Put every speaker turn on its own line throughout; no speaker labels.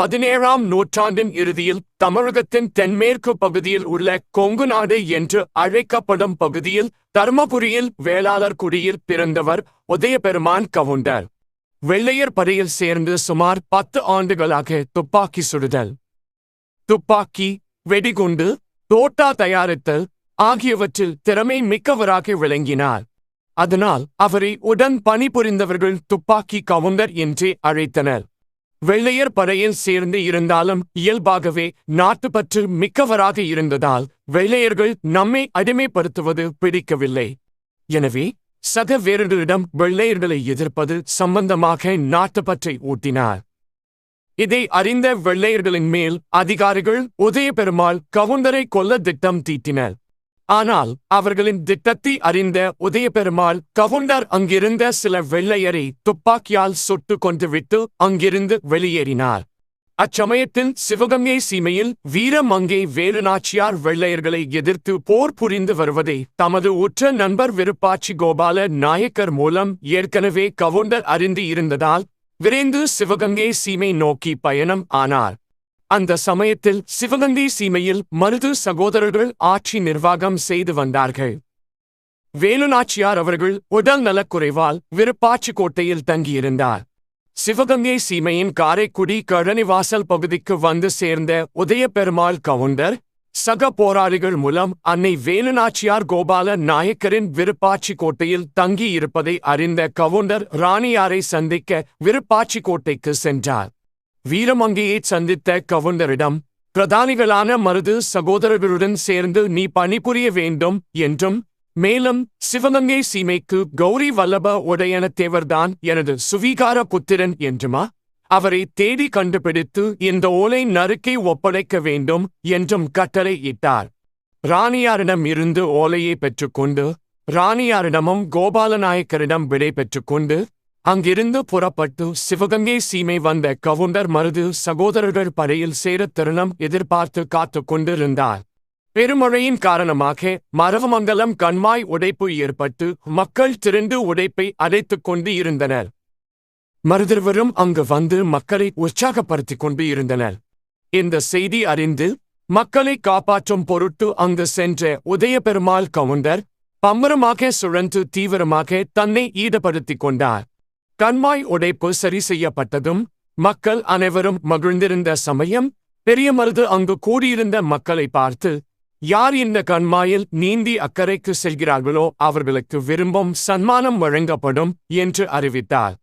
பதினேழாம் நூற்றாண்டின் இறுதியில் தமிழகத்தின் தென்மேற்கு பகுதியில் உள்ள கொங்கு நாடு என்று அழைக்கப்படும் பகுதியில் தர்மபுரியில் வேளாளர் குடியில் பிறந்தவர் உதயபெருமான் கவுண்டர். வெள்ளையர் படையில் சேர்ந்து சுமார் பத்து ஆண்டுகளாக துப்பாக்கி சுடுதல். துப்பாக்கி வெடிகுண்டு தோட்டா தயாரித்தல் ஆகியவற்றில் திறமை மிக்கவராக விளங்கினார். அதனால் அவரை உடன் பணிபுரிந்தவர்கள் துப்பாக்கி கவுண்டர் என்றே அழைத்தனர். வெள்ளையர் படையில் சேர்ந்து இருந்தாலும் இயல்பாகவே நாட்டுப்பற்று மிக்கவராக இருந்ததால் வெள்ளையர்கள் நம்மை அடிமைப்படுத்துவது பிடிக்கவில்லை. எனவே சக வீரர்களிடம் வெள்ளையர்களை எதிர்ப்பது சம்பந்தமாக நாட்டுப்பற்றை ஊட்டினார். இதை அறிந்த வெள்ளையர்களின் மேல் அதிகாரிகள் உதயபெருமாள் கவுண்டரை கொல்ல திட்டம் தீட்டினர். ஆனால் அவர்களின் திட்டத்தை அறிந்த உதயபெருமாள் கவுண்டர் அங்கிருந்த சில வெள்ளையரை துப்பாக்கியால் சுட்டு கொண்டுவிட்டு அங்கிருந்து வெளியேறினார். அச்சமயத்தில் சிவகங்கை சீமையில் வீரமங்கை வேலுநாச்சியார் வெள்ளையர்களை எதிர்த்து போர் புரிந்து வருவதை தமது உற்ற நண்பர் விருப்பாச்சி கோபால நாயக்கர் மூலம் ஏற்கனவே கவுண்டர் அறிந்து இருந்ததால் விரைந்து சிவகங்கை சீமை நோக்கி பயணம் ஆனார். அந்த சமயத்தில் சிவகங்கை சீமையில் மருது சகோதரர்கள் ஆட்சி நிர்வாகம் செய்து வந்தார்கள். வேலுநாச்சியார் அவர்கள் உடல் நலக்குறைவால் விருப்பாச்சி கோட்டையில் தங்கியிருந்தார். சிவகங்கை சீமையின் காரைக்குடி கழனிவாசல் பகுதிக்கு வந்து சேர்ந்த உதயபெருமாள் கவுண்டர் சக போராளிகள் மூலம் அன்னை வேலுநாச்சியார் கோபால நாயக்கரின் விருப்பாச்சிக்கோட்டையில் தங்கியிருப்பதை அறிந்த கவுண்டர் ராணியாரை சந்திக்க விருப்பாச்சி கோட்டைக்கு சென்றார். வீரமங்கையைச் சந்தித்த கவுண்டரிடம் பிரதானிகளான மருது சகோதரர்களுடன் சேர்ந்து நீ பணிபுரிய வேண்டும் என்றும் மேலும் சிவகங்கை சீமைக்கு கௌரி வல்லப உடையனத்தேவர்தான் எனது சுவீகார புத்திரன் என்றுமா? அவரை தேடி கண்டுபிடித்து இந்த ஓலை நறுக்கை ஒப்படைக்க வேண்டும் என்றும் கட்டளை இட்டார். ராணியாரிடம் இருந்து ஓலையை பெற்றுக்கொண்டு ராணியாரிடமும் கோபாலநாயக்கரிடம் விடை பெற்றுக்கொண்டு அங்கிருந்து புறப்பட்டு சிவகங்கை சீமை வந்த கவுண்டர் மருது சகோதரர்கள் படையில் சேர தருணம் எதிர்பார்த்து காத்துக் கொண்டிருந்தார். பெருமழையின் காரணமாக மரவமங்கலம் கண்மாய் உடைப்பு ஏற்பட்டு மக்கள் திரண்டு உடைப்பை அடைத்துக் கொண்டு இருந்தனர். மருதர்வரும் அங்கு வந்து மக்களை உற்சாகப்படுத்திக் கொண்டு இருந்தனர். இந்த செய்தி அறிந்து மக்களை காப்பாற்றும் பொருட்டு அங்கு சென்ற உதயபெருமாள் கவுண்டர் பம்பரமாக சுழன்று தீவிரமாக தன்னை ஈடுபடுத்திக் கொண்டார். கண்மாய் உடைப்பு சரி செய்யப்பட்டதும் மக்கள் அனைவரும் மகிழ்ந்திருந்த சமயம் பெரிய மருது அங்கு கூடியிருந்த மக்களை பார்த்து யார் இந்த கண்மாயில் நீந்தி அக்கறைக்கு செல்கிறார்களோ அவர்களுக்கு விரும்பும் சன்மானம் வழங்கப்படும் என்று அறிவித்தார்.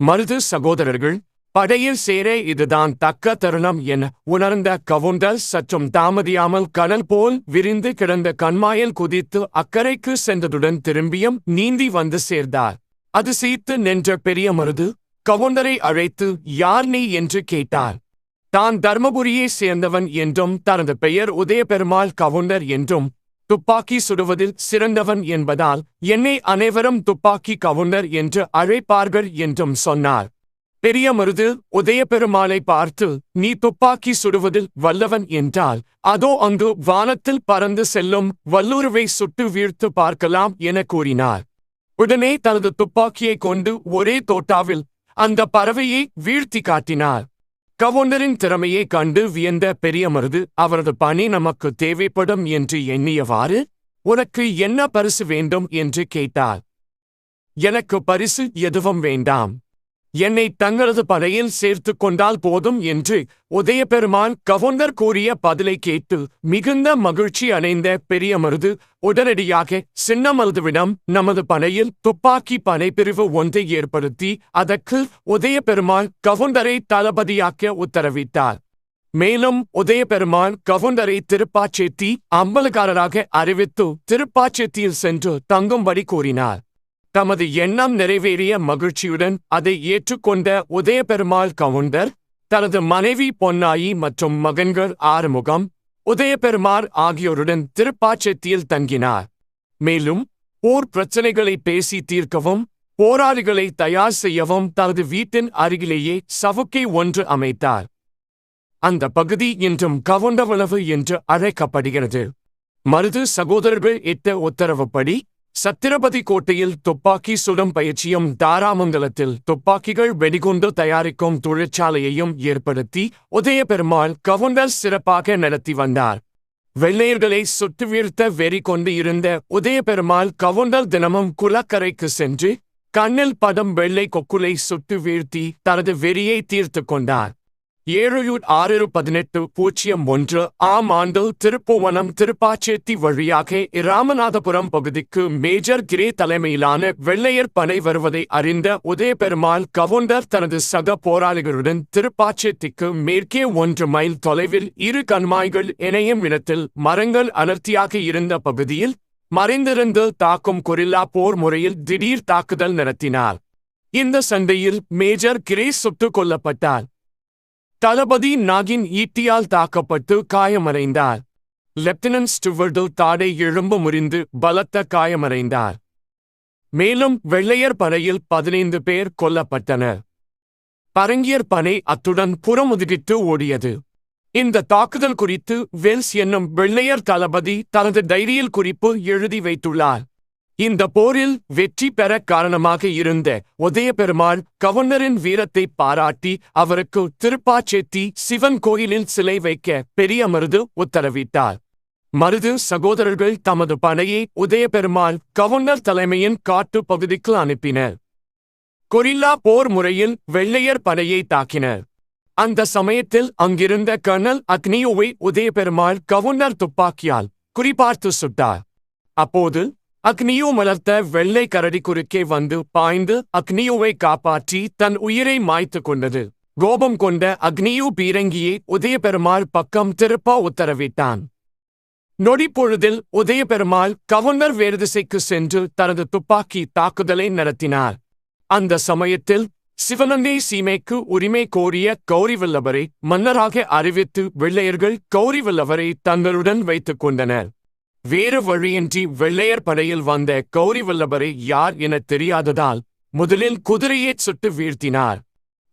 மருது சகோதரர்கள் படையில் சேர இதுதான் தக்க தருணம் என உணர்ந்த கவுண்டர் சற்றும் தாமதியாமல் கடல் போல் விரிந்து கிடந்த கண்மாயில் குதித்து அக்கறைக்கு சென்றதுடன் திரும்பியும் நீந்தி வந்து சேர்ந்தார். அது சீர்த்து நின்ற பெரிய மருது கவுண்டரை அழைத்து யார் நீ? என்று கேட்டார் தான் தர்மபுரியை சேர்ந்தவன் என்றும் தனது பெயர் உதயபெருமாள் கவுண்டர் என்றும் துப்பாக்கி சுடுவதில் சிறந்தவன் என்பதால் என்னை அனைவரும் துப்பாக்கி கவுண்டர் என்று அழைப்பார்கள் என்றும் சொன்னார் பெரிய மருது உதயபெருமாளை பார்த்து நீ துப்பாக்கி சுடுவதில் வல்லவன் என்றால் அதோ அங்கு வானத்தில் பறந்து செல்லும் வல்லூருவை சுட்டு வீழ்த்து பார்க்கலாம் என கூறினார் உடனே தனது துப்பாக்கியை கொண்டு ஒரே தோட்டாவில் அந்த பறவையை வீழ்த்தி காட்டினார். கவுண்டரின் திறமையை கண்டு வியந்த பெரிய மருது அவரது பணி நமக்கு தேவைப்படும் என்று எண்ணியவாறு உனக்கு என்ன பரிசு வேண்டும்? என்று கேட்டார். எனக்கு பரிசு எதுவும் வேண்டாம். என்னை தங்களது படையில் சேர்த்துக் கொண்டால் போதும் என்று உதயபெருமான் கவுண்டர் கூறிய பதிலை கேட்டு மிகுந்த மகிழ்ச்சி அடைந்த பெரிய மருது உடனடியாக சின்னமருதுவிடம் நமது படையில் துப்பாக்கி படைப்பிரிவு ஒன்றை ஏற்படுத்தி அதற்கு உதயபெருமான் கவுண்டரை தளபதியாக்க உத்தரவிட்டார். மேலும் உதயபெருமான் கவுண்டரை திருப்பாச்சேத்தி அம்பலக்காரராக அறிவித்து திருப்பாச்சேத்தியில் சென்று தங்கும்படி கூறினார். தமது எண்ணம் நிறைவேறிய மகிழ்ச்சியுடன் அதை ஏற்றுக்கொண்ட உதயபெருமாள் கவுண்டர் தனது மனைவி பொன்னாயி மற்றும் மகன்கள் ஆறுமுகம் உதயபெருமாள் ஆகியோருடன் திருப்பாச்சத்தியில் தங்கினார். மேலும் போர் பிரச்சனைகளை பேசி தீர்க்கவும் போராளிகளை தயார் செய்யவும் தனது வீட்டின் அருகிலேயே சவுக்கை ஒன்று அமைத்தார். அந்த பகுதி இன்றும் கவுண்டவளவு என்று அழைக்கப்படுகிறது. மருது சகோதரர்கள் இட்ட உத்தரவுப்படி சத்திரபதி கோட்டையில் துப்பாக்கி சுடும் பயிற்சியும் தாராமங்கலத்தில் துப்பாக்கிகள் வெடிகுண்டு தயாரிக்கும் தொழிற்சாலையையும் ஏற்படுத்தி உதயபெருமாள் கவுண்டர் சிறப்பாக நடத்தி வந்தார். வெள்ளையர்களை சுட்டு வீழ்த்த வெறி கொண்டு இருந்த உதயபெருமாள் கவுண்டர் தினமும் குலக்கரைக்கு சென்று கண்ணில் படம் வெள்ளை கொக்குலை சுட்டு வீழ்த்தி தனது வெறியை தீர்த்து கொண்டார். ஏழையூர் ஆறு பதினெட்டு பூஜ்ஜியம் ஒன்று. ஆம் ஆண்டு திருப்புவனம் திருப்பாச்சேத்தி வழியாக இராமநாதபுரம் பகுதிக்கு மேஜர் கிரே தலைமையிலான வெள்ளையர் படை வருவதை அறிந்த உதயபெருமாள் கவுண்டர் தனது சக போராளிகளுடன் திருப்பாச்சேத்திக்கு மேற்கே ஒன்று மைல் தொலைவில் இரு கண்மாய்கள் இணையும் இடத்தில் மரங்கள் அடர்த்தியாக இருந்த பகுதியில் மறைந்திருந்து தாக்கும் கொரில்லா போர் முறையில் திடீர் தாக்குதல் நடத்தினார். இந்த சண்டையில் மேஜர் கிரே சுட்டுக் கொல்லப்பட்டார். தளபதி நாகின் ஈட்டியால் தாக்கப்பட்டு காயமடைந்தார். லெப்டினன்ட் ஸ்டுவர்டு தாடை எழும்பு முறிந்து பலத்த காயமடைந்தார். மேலும் வெள்ளையர் படையில் பதினைந்து பேர் கொல்லப்பட்டனர். பரங்கியர் பனை அத்துடன் புறமுதுகிட்டு ஓடியது. இந்த தாக்குதல் குறித்து வெல்ஸ் என்னும் வெள்ளையர் தளபதி தனது டைரியில் குறிப்பு எழுதி வைத்துள்ளார். இந்த போரில் வெற்றி பெற காரணமாக இருந்த உதயபெருமாள் கவர்னரின் வீரத்தை பாராட்டி அவருக்கு திருப்பாச்சேத்தி சிவன் கோயிலில் சிலை வைக்க பெரிய மருது உத்தரவிட்டார். மருது சகோதரர்கள் தமது படையை உதயபெருமாள் கவர்னர் தலைமையின் காட்டு பகுதிக்கு அனுப்பினர். கொரில்லா போர் முறையில் வெள்ளையர் படையை தாக்கினர். அந்த சமயத்தில் அங்கிருந்த கர்னல் அக்னியோவை உதயபெருமாள் கவர்னர் துப்பாக்கியால் குறிபார்த்து சுட்டார். அப்போது அக்னியோ மலர்த்த வெள்ளை கரடி குறுக்கே வந்து பாய்ந்து அக்னியோவை காப்பாற்றி தன் உயிரை மாய்த்து கொண்டது. கோபம் கொண்ட அக்னியு பீரங்கியை உதயபெருமாள் பக்கம் திருப்ப உத்தரவிட்டான். நொடிப்பொழுதில் உதயபெருமாள் கவர்னர் வேறுதிசைக்கு சென்று தனது துப்பாக்கி தாக்குதலை நடத்தினார். அந்த சமயத்தில் சிவனந்தை சீமைக்கு உரிமை கோரிய கௌரிவல்லவரை மன்னராக அறிவித்து வெள்ளையர்கள் கௌரிவல்லவரை தங்களுடன் வைத்துக் கொண்டனர். வேறு வழியின்றி வெள்ளையர் படையில் வந்த கௌரிவல்லவரை யார் எனத் தெரியாததால் முதலில் குதிரையைச் சுட்டு வீழ்த்தினார்.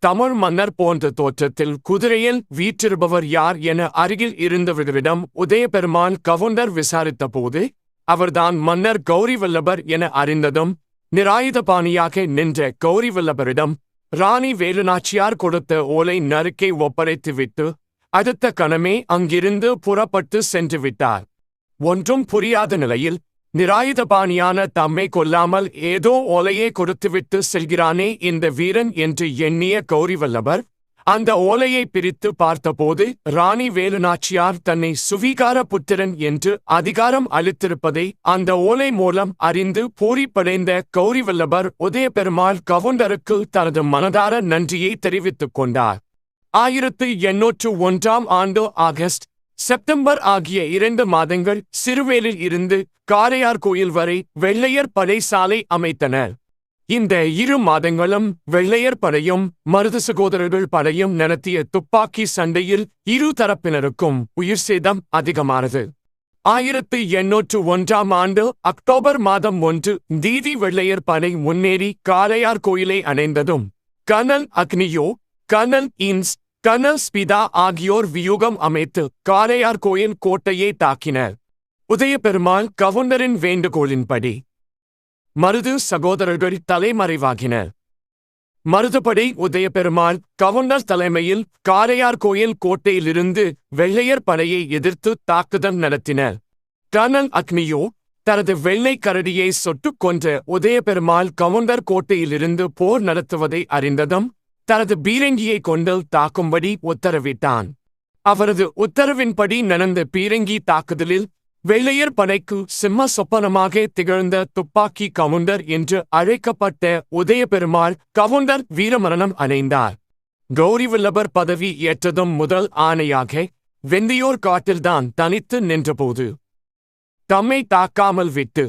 தமிழ் மன்னர் போன்ற தோற்றத்தில் குதிரையில் வீற்றிருப்பவர் யார் என அருகில் இருந்தவர்களிடம் உதயபெருமான் கவுண்டர் விசாரித்தபோது அவர்தான் மன்னர் கௌரிவல்லபர் என அறிந்ததும் நிராயுதபாணியாக நின்ற கௌரிவல்லபரிடம் ராணி வேலுநாச்சியார் கொடுத்த ஓலை நறுக்கை ஒப்படைத்துவிட்டு அடுத்த கணமே அங்கிருந்து புறப்பட்டு சென்று விட்டார் ஒன்றும் புரியாத நிலையில் நிராயுதபாணியான தம்மை கொல்லாமல் ஏதோ ஓலையை கொடுத்துவிட்டு செல்கிறானே இந்த வீரன் என்று எண்ணிய கௌரிவல்லபர் அந்த ஓலையை பிரித்து பார்த்தபோது ராணி வேலுநாச்சியார் தன்னை சுவீகார புத்திரன் என்று அதிகாரம் அளித்திருப்பதை அந்த ஓலை மூலம் அறிந்து பூரிப்படைந்த கௌரிவல்லபர் உதயபெருமாள் கவுண்டருக்கு தனது மனதார நன்றியை தெரிவித்துக் கொண்டார். ஆயிரத்து எண்ணூற்று ஒன்றாம் ஆண்டு ஆகஸ்ட் செப்டம்பர் ஆகிய இரண்டு மாதங்கள் சிறுவேலில் இருந்து காரையார் கோயில் வரை வெள்ளையர் படை சாலை அமைத்தனர் இந்த இரு மாதங்களும் வெள்ளையர் படையும் மருது சகோதரர்கள் படையும் நடத்திய துப்பாக்கி சண்டையில் இரு தரப்பினருக்கும் உயிர் சேதம் அதிகமானது. ஆயிரத்து எண்ணூற்று ஒன்றாம் ஆண்டு அக்டோபர் மாதம் ஒன்று தீதி வெள்ளையர் படை முன்னேறி காரையார் கோயிலை அணைந்ததும் கனல் அக்னியோ கனல் இன்ஸ் கர்னல் ஸ்பிதா ஆகியோர் வியூகம் அமைத்து காரையார் கோயில் கோட்டையை தாக்கினர் உதயபெருமாள் கவுண்டரின் வேண்டுகோளின்படி மருது சகோதரர்கள் தலைமறைவாகினர் மருதுபடி உதயபெருமாள் கவுண்டர் தலைமையில் காரையார் கோயில் கோட்டையிலிருந்து வெள்ளையர் படையை எதிர்த்து தாக்குதல் நடத்தினர் கர்னல் அக்னியோ தனது வெள்ளை கரடியை சொட்டுக் கொன்ற உதயபெருமாள் கவுண்டர் கோட்டையிலிருந்து போர் நடத்துவதை அறிந்ததும் தனது பீரங்கியை கொண்டு தாக்கும்படி உத்தரவிட்டான். அவரது உத்தரவின்படி நடந்த பீரங்கி தாக்குதலில் வெள்ளையர் படைக்கு சிம்ம சொப்பனமாக திகழ்ந்த துப்பாக்கி கவுண்டர் என்று அழைக்கப்பட்ட உதயபெருமாள் கவுண்டர் வீரமரணம் அடைந்தார். கௌரிவல்லபர் பதவி ஏற்றதும் முதல் ஆணையாக வெந்தியோர் காட்டில்தான் தனித்து நின்றபோது. தம்மை தாக்காமல் விட்டு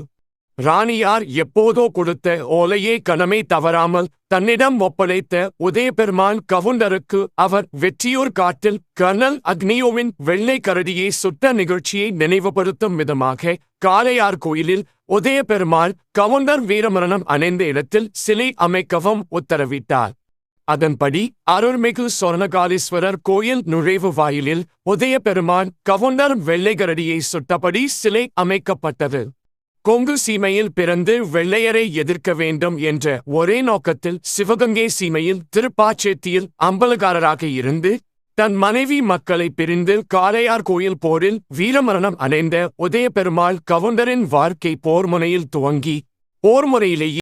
ராணியார் எப்போதோ கொடுத்த ஓலையே கணமே தவறாமல் தன்னிடம் ஒப்படைத்த உதயபெருமான் கவுண்டருக்கு அவர் வெற்றியூர் காட்டில் கர்னல் அக்னியோவின் வெள்ளை கரடியை சுட்ட நிகழ்ச்சியை நினைவுபடுத்தும் விதமாக காளையார் கோயிலில் உதயபெருமாள் கவுண்டர் வீரமரணம் அணைந்த இடத்தில் சிலை அமைக்கவும் உத்தரவிட்டார். அதன்படி அருள்மிகு சொர்ணகாலீஸ்வரர் கோயில் நுழைவு வாயிலில் உதயபெருமான் கவுண்டர் வெள்ளைகரடியை சுட்டபடி சிலை அமைக்கப்பட்டது. கொங்கு சீமையில் பிறந்து வெள்ளையரை எதிர்க்க வேண்டும் என்ற ஒரே நோக்கத்தில் சிவகங்கை சீமையில் திருப்பாச்சேத்தியில் அம்பலகாரராக இருந்து தன் மனைவி மக்களை பிரிந்து காளையார் கோயில் போரில் வீரமரணம் அடைந்த உதய பெருமாள் கவுண்டரின் வாழ்க்கை போர்முனையில் துவங்கி போர்முறையிலேயே